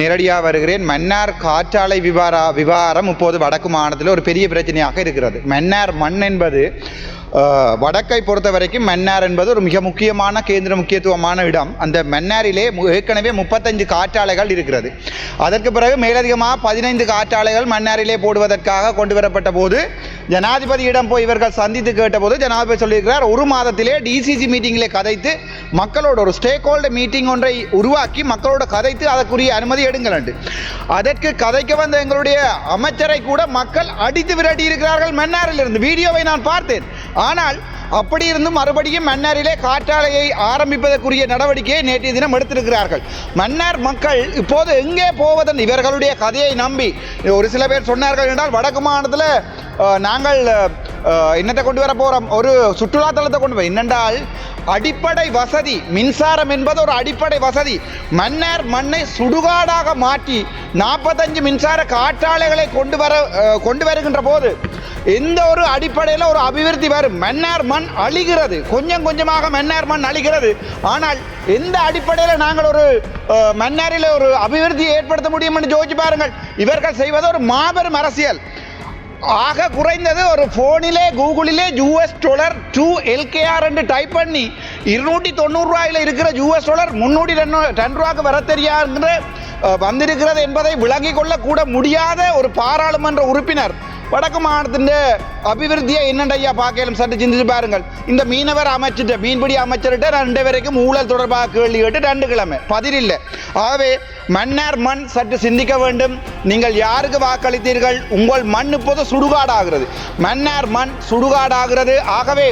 நேரடியாக வருகிறேன். மன்னார் காற்றாலை விவாரா விவகாரம் இப்போது வடக்கு மாநிலத்தில் ஒரு பெரிய பிரச்சனையாக இருக்கிறது. மன்னார் மண் என்பது வடக்கை பொறுத்த வரைக்கும் மன்னார் என்பது ஒரு மிக முக்கியமான கேந்திர முக்கியத்துவமான இடம். அந்த மன்னாரிலே ஏற்கனவே முப்பத்தஞ்சு காற்றாலைகள் இருக்கிறது. அதற்கு பிறகு மேலதிகமாக பதினைந்து காற்றாலைகள் மன்னாரிலே போடுவதற்காக கொண்டு வரப்பட்ட போது ஜனாதிபதியிடம் போய் இவர்கள் சந்தித்து கேட்டபோது ஜனாதிபதி சொல்லியிருக்கிறார் ஒரு மாதத்திலே டிசிசி மீட்டிங்கிலே கதைத்து மக்களோட ஒரு ஸ்டேக் ஹோல்டர் மீட்டிங் ஒன்றை உருவாக்கி மக்களோட கதைத்து அதற்குரிய அனுமதி எடுங்கள் என்று. அதற்கு கதைக்க வந்த எங்களுடைய அமைச்சரை கூட மக்கள் அடித்து விரட்டி இருக்கிறார்கள் மன்னாரில் இருந்து வீடியோவை நான் பார்த்தேன். ஆனால் அப்படி இருந்தும் மறுபடியும் மன்னாரிலே காற்றாலையை ஆரம்பிப்பதற்குரிய நடவடிக்கையை நேற்றைய தினம் எடுத்திருக்கிறார்கள். மன்னார் மக்கள் இப்போது எங்கே போவதன் இவர்களுடைய கதையை நம்பி ஒரு சில பேர் சொன்னார்கள் என்றால் வடக்கு மாநிலத்தில் நாங்கள் என்னத்தை கொண்டு வர போகிறோம் ஒரு சுற்றுலாத்தலத்தை கொண்டு போய் என்னென்றால் அடிப்படை வசதி மின்சாரம் என்பது ஒரு அடிப்படை வசதி. மன்னார் மண்ணை சுடுகாடாக மாற்றி நாற்பத்தஞ்சு மின்சார காற்றாலைகளை கொண்டு வர கொண்டு வருகின்ற போது எந்த ஒரு அடிப்படையில் ஒரு அபிவிருத்தி வரும். மன்னார் மண் அழிகிறது. கொஞ்சம் கொஞ்சமாக மன்னார் மண் அழிகிறது. ஆனால் எந்த அடிப்படையில் நாங்கள் ஒரு மன்னாரில் ஒரு அபிவிருத்தியை ஏற்படுத்த முடியும் என்று யோசிச்சு பாருங்கள். இவர்கள் செய்வது ஒரு மாபெரும் அரசியல். ஆக குறைந்தது ஒரு ஃபோனிலே கூகுளிலே யூஎஸ் டொலர் டூ எல்கேஆர் என்று டைப் பண்ணி இருநூற்றி தொண்ணூறுரூவாயில் இருக்கிற யூஎஸ் டொலர் முந்நூற்றி ரெண்டு ரெண்டு ரூபாய்க்கு வர தெரியாதுன்ற வந்திருக்கிறது என்பதை விளங்கிக் கொள்ளக்கூட முடியாத ஒரு பாராளுமன்ற உறுப்பினர் வடக்கு மாநிலத்தின் அபிவிருத்தியை என்னண்டையா ஐயா பார்க்கலும் சற்று சிந்திச்சு பாருங்கள். இந்த மீனவர் அமைச்சிட்ட மீன்பிடி அமைச்சர்கிட்ட ரெண்டு வரைக்கும் ஊழல் தொடர்பாக கேள்வி கேட்டு ரெண்டு கிழமை. பதிலில்லை. ஆகவே மன்னார் மண் சற்று சிந்திக்க வேண்டும். நீங்கள் யாருக்கு வாக்களித்தீர்கள்? உங்கள் மண் இப்போது சுடுகாடாகிறது. மன்னார் மண் சுடுகாடாகிறது. ஆகவே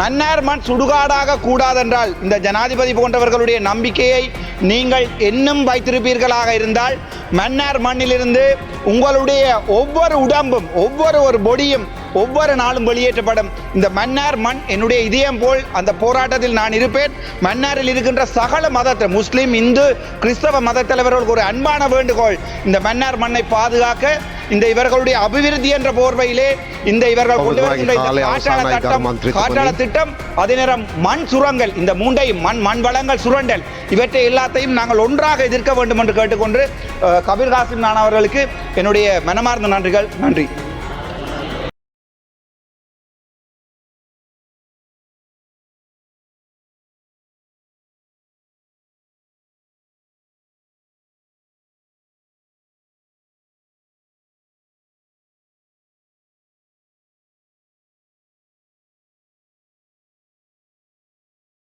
மன்னார் மண் சுடுகாடாக கூடாதென்றால் இந்த ஜனாதிபதி போன்றவர்களுடைய நம்பிக்கையை நீங்கள் இன்னும் வைத்திருப்பீர்களாக இருந்தால் மன்னார் மண்ணிலிருந்து உங்களுடைய ஒவ்வொரு உடம்பும் ஒவ்வொரு ஒரு பொடியும் ஒவ்வொரு நாளும் வெளியேற்றப்படும். இந்த மன்னார் மண் என்னுடைய இதயம் போல் அந்த போராட்டத்தில் நான் இருப்பேன். மன்னாரில் இருக்கின்ற சகல மதத்தை முஸ்லிம் இந்து கிறிஸ்தவ மத தலைவர்களுக்கு ஒரு அன்பான வேண்டுகோள். இந்த மன்னார் மண்ணை பாதுகாக்க இந்த இவர்களுடைய அபிவிருத்தி என்ற போர்வையிலே இந்த இவர்கள் கொண்டு வருகின்ற காற்றால திட்டம் காற்றால திட்டம் அதே நேரம் மண் சுரங்கள் இந்த மூண்டையும் மண் மண் வளங்கள் சுரண்டல். இவற்றை எல்லாத்தையும் நாங்கள் ஒன்றாக எதிர்க்க வேண்டும் என்று கேட்டுக்கொண்டு கபீர் காசிம் நான் அவர்களுக்கு என்னுடைய மனமார்ந்த நன்றிகள். நன்றி.